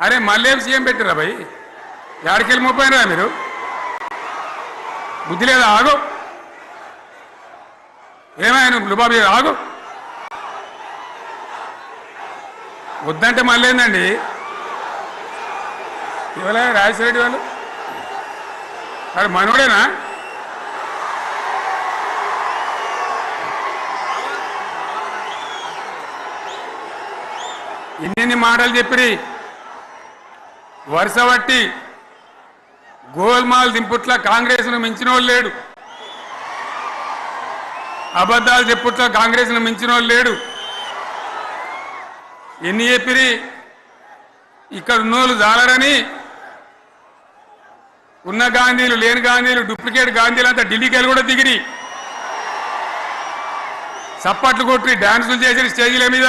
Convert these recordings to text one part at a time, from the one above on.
అరే మళ్ళీ ఏం సీఎం పెట్టిరా భయ్? ఎక్కడికెళ్ళి మోపోయినరా మీరు? బుద్ధి లేదా? ఆగు. ఏమైనా లుబాబీ ఆగు. వద్దంటే మళ్ళీ ఏందండి? ఇవాళ రాజశేఖర వాళ్ళు? అది మనోడేనా? ఎన్నెన్ని మాటలు చెప్పిరి? వరుస పట్టి గోల్మాల్ దింపుట్ల కాంగ్రెస్ను మించిన లేడు. అబద్ధాలు చెప్పుట్ల కాంగ్రెస్ను మించిన లేడు. ఎన్ని చెప్పిరి? ఇక్కడ ఉన్నోళ్ళు జాలరని ఉన్న గాంధీలు లేని గాంధీలు డూప్లికేట్ గాంధీలు అంతా ఢిల్లీకి కూడా దిగిరి. చప్పట్లు కొట్టి డాన్సులు చేసిన స్టేజీల మీద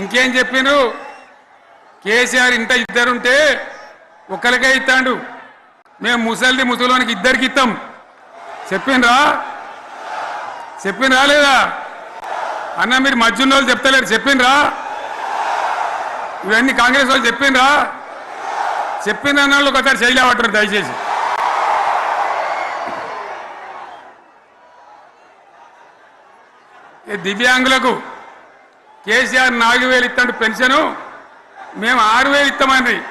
ఇంకేం చెప్పినారు కేసీఆర్ ఇంట ఇద్దరుంటే ఒకరికే ఇస్తాడు. మేము ముసలిది ముసలోనికి ఇద్దరికి ఇస్తాం చెప్పిండ్రా? చెప్పిండ్రా లేదా? అన్న మీరు మధ్యున్న వాళ్ళు చెప్తలేరు. చెప్పిండ్రా? ఇవన్నీ కాంగ్రెస్ వాళ్ళు చెప్పిండ్రా? చెప్పిన అన్న వాళ్ళు ఒకసారి చేయలేవటారు దయచేసి దివ్యాంగులకు కేసీఆర్ నాలుగు వేలు ఇస్తాడు పెన్షను మేము ఆరు వేలు ఇస్తామండి.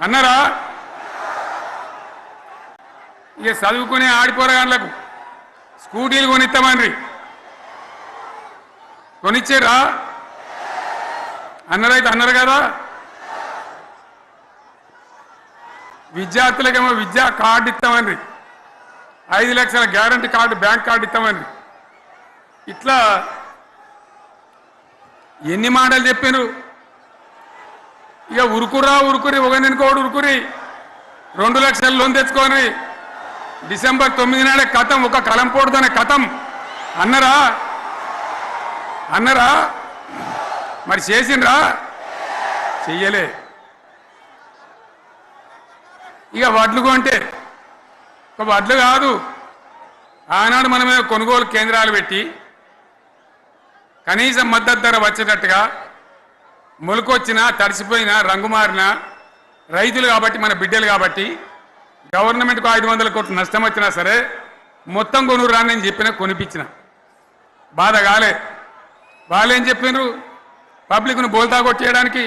అన్నారా? ఇక చదువుకునే ఆడిపోరగాళ్ళకు స్కూటీలు కొనిస్తామండి. కొనిచ్చారా? అన్నరైతే అన్నారు కదా? విద్యార్థులకేమో విద్యా కార్డు ఇస్తామండి. ఐదు లక్షల గ్యారంటీ కార్డు బ్యాంక్ కార్డు ఇస్తామండి. ఇట్లా ఎన్ని మాటలు చెప్పాను ఇక ఉరుకురా ఉరుకురి ఒకరినికోడు ఉరుకురి రెండు లక్షల లోన్ తెచ్చుకొని డిసెంబర్ తొమ్మిది నాడే కథం ఒక కలంపోడుతోనే కథం. అన్నరా? అన్నరా? మరి చేసిండ్రా? చెయ్యలే. ఇక వడ్లు కొంటే ఒక వడ్లు కాదు. ఆనాడు మనమే కొనుగోలు కేంద్రాలు పెట్టి కనీసం మద్దతు ధర వచ్చేటట్టుగా మొలకొచ్చినా తడిసిపోయినా రంగు మారినా రైతులు కాబట్టి మన బిడ్డలు కాబట్టి గవర్నమెంట్కు ఐదు వందల కోట్లు నష్టం వచ్చినా సరే మొత్తం కొనురా నేను చెప్పిన కొనిపించిన. బాధ కాలే. వాళ్ళు ఏం చెప్పినారు? పబ్లిక్ను బోల్తా కొట్టేయడానికి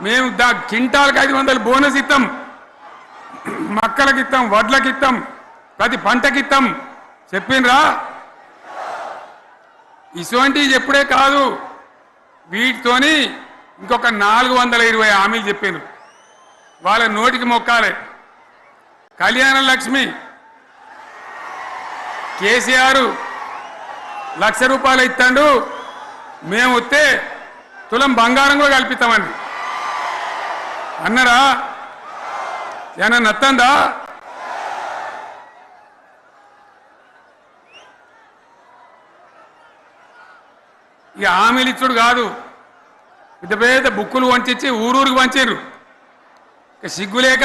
మేము దా కింటాలకు ఐదు వందలు బోనస్ ఇస్తాం మక్కలకి ఇస్తాం వడ్లకి ఇస్తాం ప్రతి పంటకి ఇస్తాం చెప్పిండ్రా ఇటువంటివి చెప్పుడే కాదు. వీటితోని ఇంకొక నాలుగు వందల ఇరవై హామీలు చెప్పాను వాళ్ళ నోటికి మొక్కాలి. కళ్యాణ లక్ష్మి కేసీఆర్ లక్ష రూపాయలు ఇస్తాడు మేము వస్తే తులం బంగారం కూడా కల్పిస్తామండి. అన్నరా ఏమన్నా నత్తందా? ఇక హామీలిచ్చుడు కాదు. పెద్ద పెద్ద బుక్కులు వంచి ఊరూరికి వంచారు సిగ్గులేక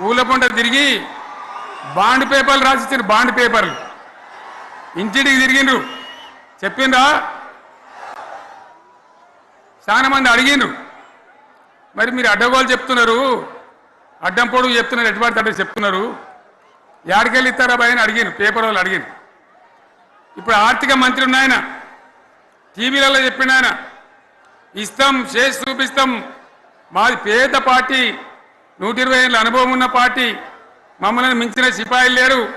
ఊళ్ళ పంట తిరిగి బాండ్ పేపర్లు రాసిచ్చారు బాండ్ పేపర్లు. ఇంటింటికి తిరిగిండ్రు. చెప్పిండ్రా? చాలా మంది అడిగిండ్రు. మరి మీరు అడ్డగోలు చెప్తున్నారు. అడ్డం పొడుగు చెప్తున్నారు. ఎటువంటి అడ్డ చెప్తున్నారు? యాడికెళ్ళి ఇస్తారా భయని అడిగాను పేపర్ వాళ్ళు అడిగాను ఇప్పుడు ఆర్థిక మంత్రి ఉన్నాయన. టీవీలలో చెప్పిన ఆయన ఇస్తాం చేసి చూపిస్తాం మాది పేద పార్టీ నూట ఇరవై ఏళ్ళ అనుభవం ఉన్న పార్టీ మమ్మల్ని మించిన సిపాయిలు లేరు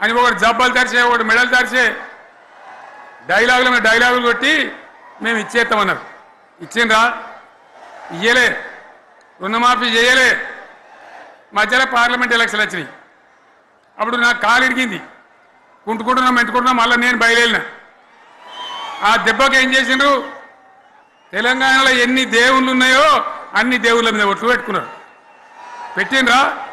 అని ఒకటి జబ్బలు తెరిచే ఒకటి మెడలు తెరిచే డైలాగులు మీద డైలాగులు కొట్టి మేము ఇచ్చేస్తామన్నారు. ఇచ్చిండ్రా? ఇయ్యలే. రుణమాఫీ చేయలే. మధ్యలో పార్లమెంట్ ఎలక్షన్ వచ్చినాయి. అప్పుడు నాకు కాలు ఇడిగింది కుంటుకుంటున్నాం మెంటుకుంటున్నాం మళ్ళీ నేను బయలుదేరిన. ఆ దెబ్బకి ఏం చేసిండ్రు? తెలంగాణలో ఎన్ని దేవుళ్ళు ఉన్నాయో అన్ని దేవుళ్ళ మీద ఒట్లు పెట్టుకున్నారు. పెట్టినరా